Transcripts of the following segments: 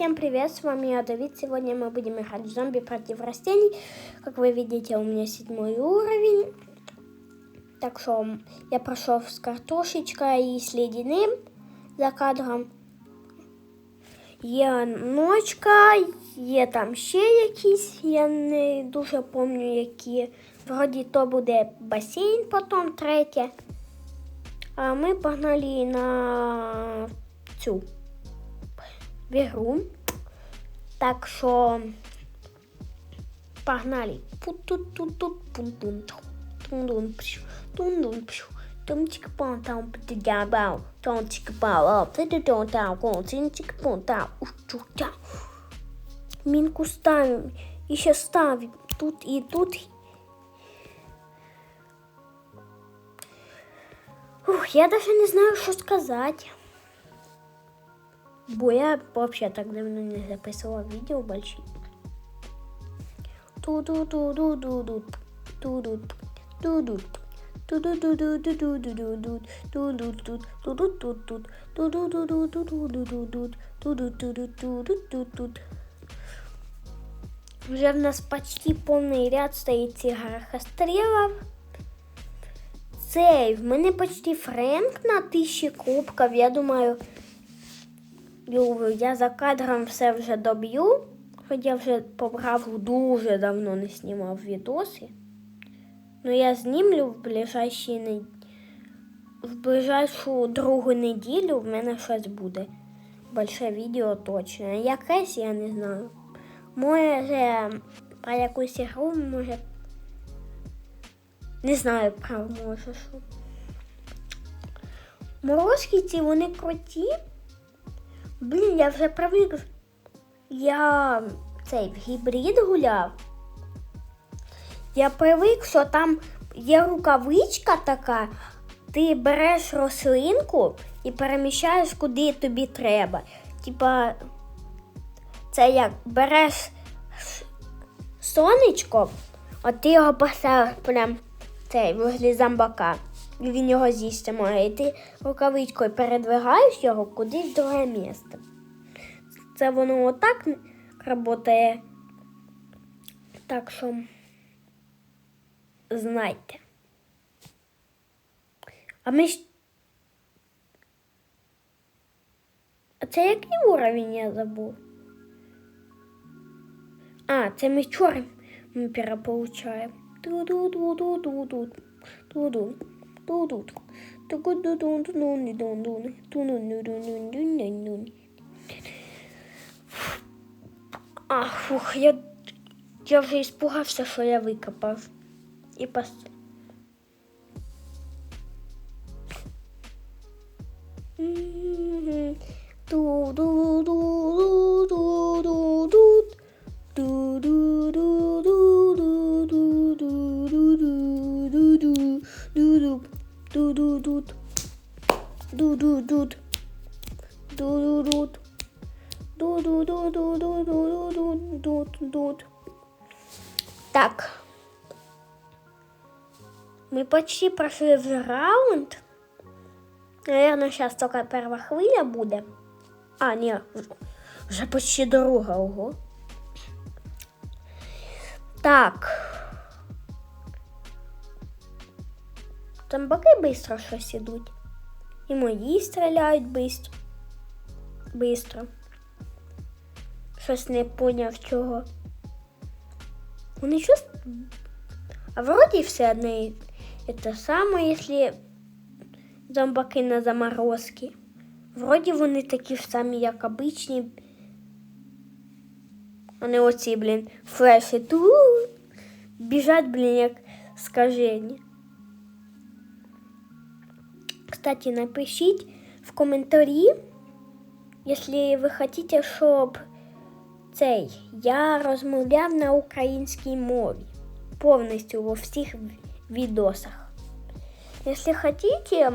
Всем привет, с вами я, Давид. Сегодня мы будем играть в зомби против растений. Как вы видите, у меня седьмой уровень. Так что я прошел с картошечкой и с ледяным за кадром. Є ночка, є там ще якісь, я не дуже пам'ятаю, які. Вроді то буде басейн потім третє. А ми погнали на цю в ігру. Так что погнали. Тончик понтал, подгибал, тончик палал, ты тонтал, кончик понтал, ущутя. Минку ставим, еще ставим, тут и тут. Ух, я даже не знаю, что сказать. Бо я вообще так давно не записывала видео большие. Уже в нас почти полный ряд стоит тигрохострелов. Цей, в мене почти Френк на тисячі кубків. Я думаю, я за кадром все вже доб'ю. Хоч я вже побрав дуже давно не знімав відоси. Ну я знімлю в ближайші не... в ближайшу другу неділю в мене щось буде. Больше відео точно. Якесь я не знаю. Може про якусь ігру, може. Не знаю про може що. Морозки ці вони круті. Блін, я вже привик. Я цей в гібрид гуляв. Я привик, що там є рукавичка така, ти береш рослинку і переміщаєш куди тобі треба. Типа, це як береш сонечко, а ти його поставиш прям цей возле зомбака. Він його з'їсти може. І ти рукавичкою передвигаєш його кудись в друге місце. Це воно отак працює. Так що знайте. А ми ж. А це який уровень я забув? А, це ми чором ми переполучаємо. Ту-ду-ду-ду-ду-ду. Ту-ду. А, фух, я, я вже іспугався, що я викопав. І пос... Ту-ду-ду-ду-ду-ду-ду. Ду-ду-дут. Ду-ду-дут. Ду-ду-дут. Ду-ду-ду-ду-ду-ду-ду-ду-ду. Так. Мы почти прошли вже раунд. Наверное, сейчас только первая хвиля буде. А, ні, вже почти дорога, ого. Так. Там боки швидко щось ідуть. І мої стріляють бистро. Бистро. Щось не поняв чого. Вони щось... А вроді все одне это саме, якщо зомбаки на заморозки. Вроді вони такі ж самі, як обичні. Вони оці, блін, флеші тут біжать, блін, як скажені. Кстати, напишіть в коментарі, якщо ви хочете, щоб цей я розмовляв на українській мові повністю во всіх відосах. Якщо хотите,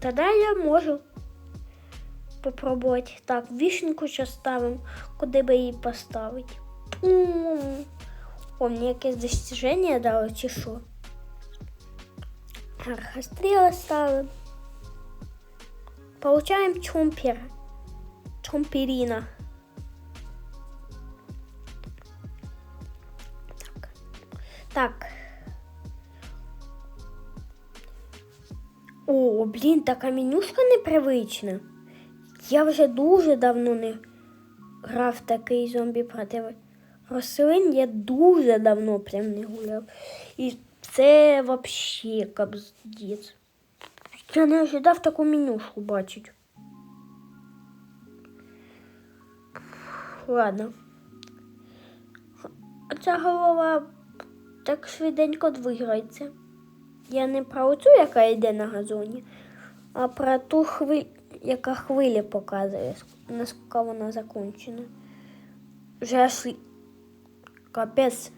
тогда я можу попробовать. Так, вишенку сейчас ставим, куди би її поставити. О, мені якесь достиження дало, чи? Архостріли ставим. Получаем чумпера. Чомпіріна. Так. Так. О, блін, така менюшка непривична. Я вже дуже давно не грав такий зомбі проти рослин. Я дуже давно прям не гуляв. І це взагалі капздець. Я не ожидав таку менюшку бачить. Ладно. Оця голова так швиденько двигається. Я не про оцю, яка йде на газоні, а про ту хвилю, яка хвилі показує, наскільки вона закончена. Вже аж капець.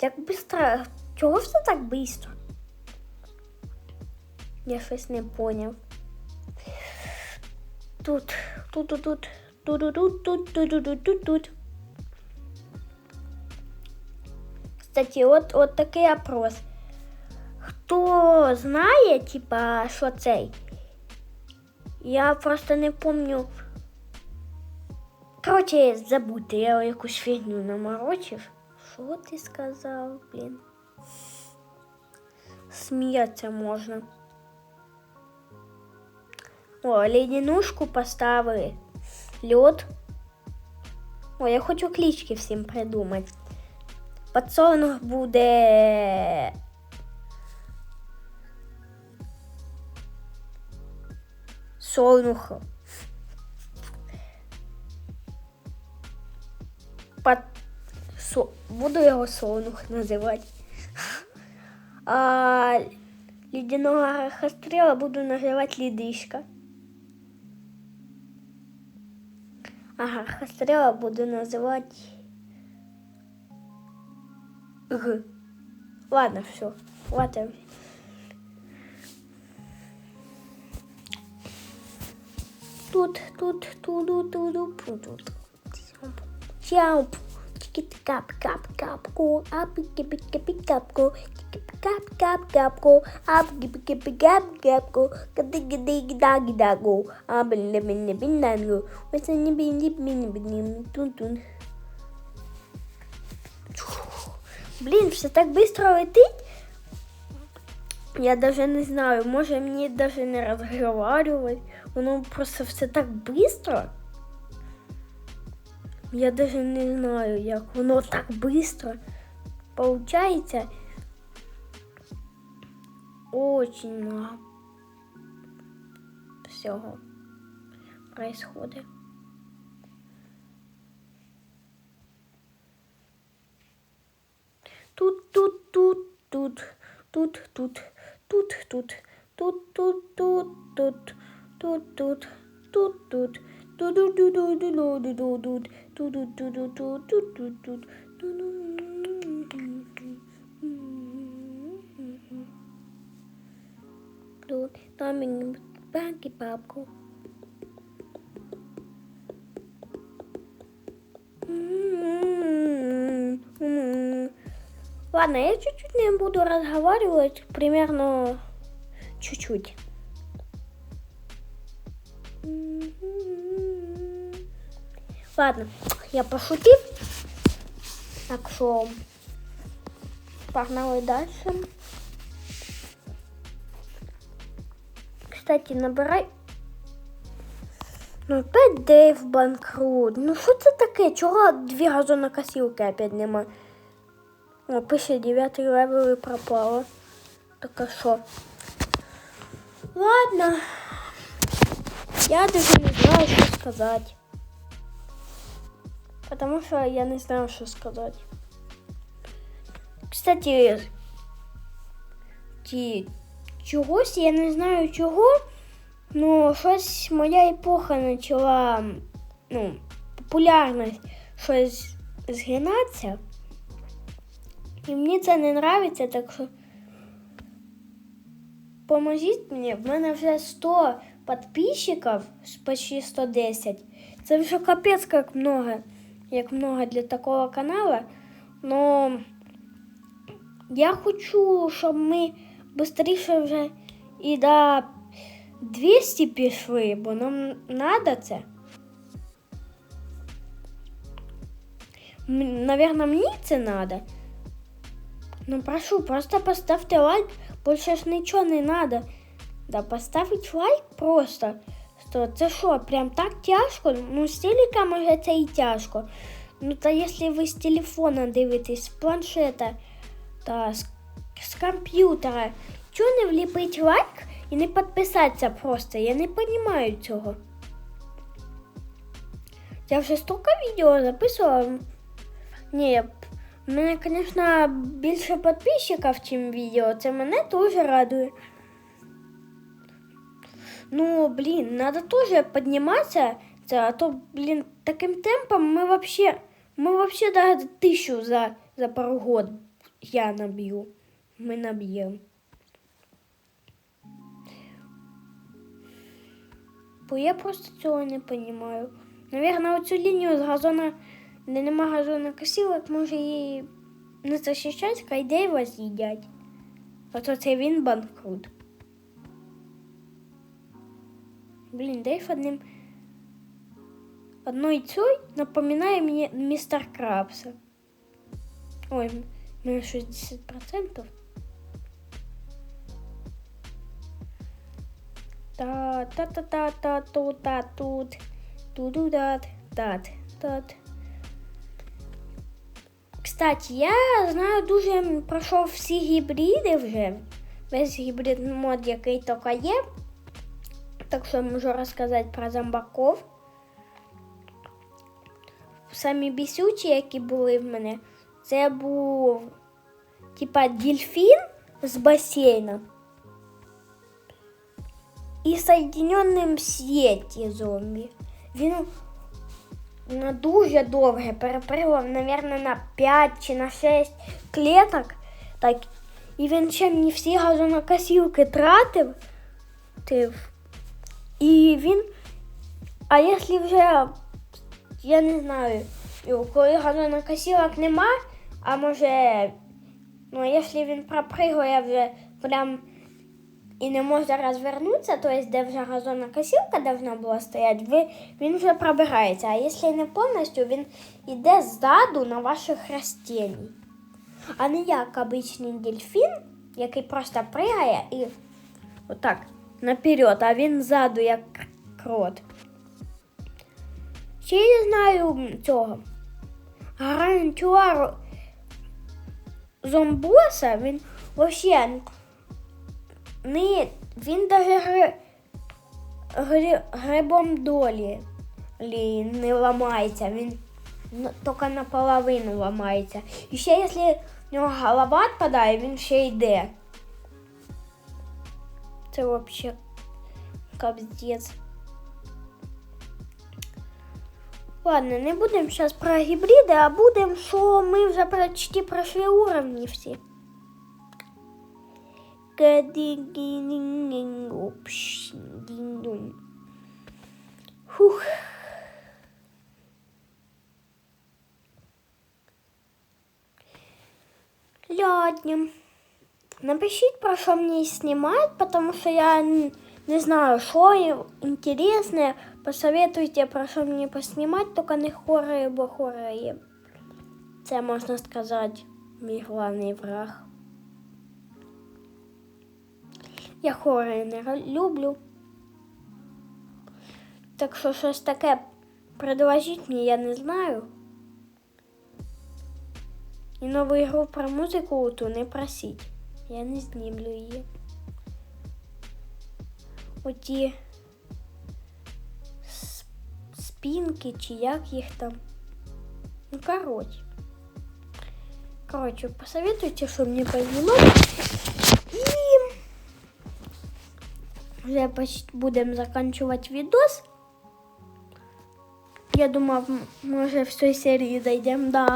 Як быстро. Чого все так быстро? Я щось не поняв. Тут, тут, тут, тут, тут, тут, тут, тут, тут, тут, тут. Кстати, от, от такий опрос. Хто знає, типа, що цей? Я просто не помню. Короче, забудьте, я якусь фігню наморочив. Що ти сказав, блін? Сміятися можна. О, ледянушку поставили. Лед. О, я хочу клички всім придумати. Подсолнух буде. Солнух. Со... Буду його солнух називати. А ледяного хастрела буду називати лідишка. Ага, хастрела буду називати Г. Ладно, все. Ладно. Тут, тут, туду, туду, тут. Чамп. Чики кап кап капку ап кип кип капку кап кап капку ап кип кип кап капку кады гды гда гдагу ап ле винсани-винди-вини-вини-тун-тун. Блин, все так быстро летит. Я даже не знаю, может мне даже не разговаривать. Оно просто все так быстро. Я даже не знаю, як воно так быстро получается. Очень много всього происходит. Тут, тут, тут, тут, тут, тут, тут, тут, тут, тут, тут, тут, тут, тут, тут, тут. Там банки папку. Ладно, я чуть-чуть не буду разговаривать, примерно чуть-чуть. Ладно, я пошутив. Так що погнали далі. Кстати, набирай. Ну, опять Дейв банкрут. Ну що це таке? Чого дві газонокосилки опять нема? О, пише 9 левел і пропало. Так а що? Ладно. Я даже не знаю, что сказать. Потому что я не знаю, что сказать. Кстати, ті, чогось я не знаю чого, но щось моя епоха почала, ну, популярність щось згинатися. І мені це не подобається, так що поможіть мені. В мене вже 100 подписчиков, почти 110. Це вже капець як много, як много для такого канала. Но я хочу, щоб ми швидше вже і до 200 пішли, бо нам надо це. М- Наверно, мені це надо. Ну, прошу, просто поставте лайк, більше ж нічого не надо. Да поставить лайк просто. Що, це що, прям так тяжко? Ну, з телека, може, це і тяжко. Ну, та якщо ви з телефона дивитесь, з планшета та з, з комп'ютера, чого не вліпить лайк і не підписатися просто? Я не розумію цього. Я вже стільки відео записувала. Ні, в мене, звісно, більше підписчиків, ніж відео. Це мене дуже радує. Ну, блин, надо тоже подниматься, а то, блин, таким темпом мы вообще, мы вообще даже тысячу за, за пару год я набью. Мы набьем. Бо я просто цього не понимаю. Наверное, оцю лінію з газона, де нема газонокосілок, може її не захищать, хай дерева з'їдять. А то це він банкрут. Блин, Дэйв одним... Одной цой напоминает мне мистер Крабса. Ой, меня 60%. та та та та та ту та тут ту ду дат дат дат Кстати, я знаю дуже пройшов всі гібриди вже. Весь гібрид мод, який тільки є. Так що можу розказати про зомбаков. Самі бісючі, які були в мене, це був типа дельфін з басейна. І соєдиненим сеті зомбі. Він на дуже довге перепригав, мабуть, на 5 чи на 6 клеток. Так, і він ще мені всі газонокосілки тратив. І він. А якщо вже, я не знаю, коли газонокосілок нема, а може, ну, якщо він пропригує вже прям і не може розвернутися, то есть, де вже газонокосілка должна була стояти, він вже пробирається. А якщо не повністю, він йде ззаду на ваших растінь. А не як обичний дельфін, який просто пригає і отак наперед, а він ззаду як крот. Ще я знаю цього. Гарантуару зомбоса, він взагалі не, він даже гри, гри, грибом долі лі, не ламається, він тільки наполовину ламається. І ще якщо в нього голова відпадає, він ще йде. Це взагалі капздец. Ладно, не будемо зараз про гібриди, а будемо, що ми вже почти пройшли уровні всі. Фух. Ладно. Напишіть, про що мені знімати, тому що я не знаю, що є інтересне. Посоветуйте, про що мені поснімати, тільки не хоррори, бо хоррори. Це можна сказати, мій головний враг. Я хоррори не люблю. Так що щось таке предложіть мені, я не знаю. І нову ігру про музику ту не просіть. Я не знімлю її. Оті спінки чи як їх там. Ну, короче. Короче, посоветуйте, что мне познімати. І вже почти будемо заканчувати відос. Я думав, м- може в цій серії дійдемо до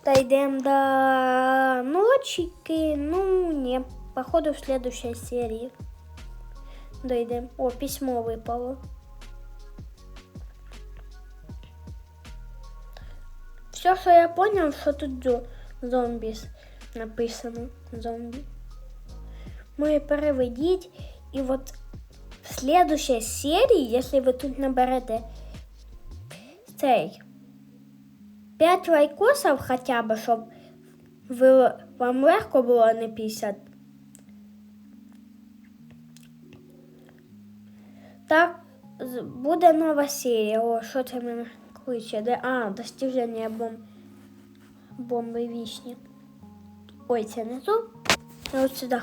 цього. Дойдем до ночики. Ну, не. Походу, в следующей серии дойдем. О, письмо выпало. Все, что я понял, что тут зо- зомби с- написано. Зомби. Може переведіть. І от в следующей серії, якщо ви тут наберете цей 5 лайкосів хоча б, щоб ви, вам легко було а не 50. Так, буде нова серія. О, що це мене кличе? Де? А, достіження бомб... бомби вічні. Ой, це не то. А от сюди.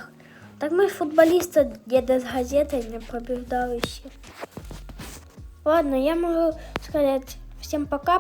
Так ми ж футболісти де з газети не побіждали ще. Ладно, я можу сказати всім пока.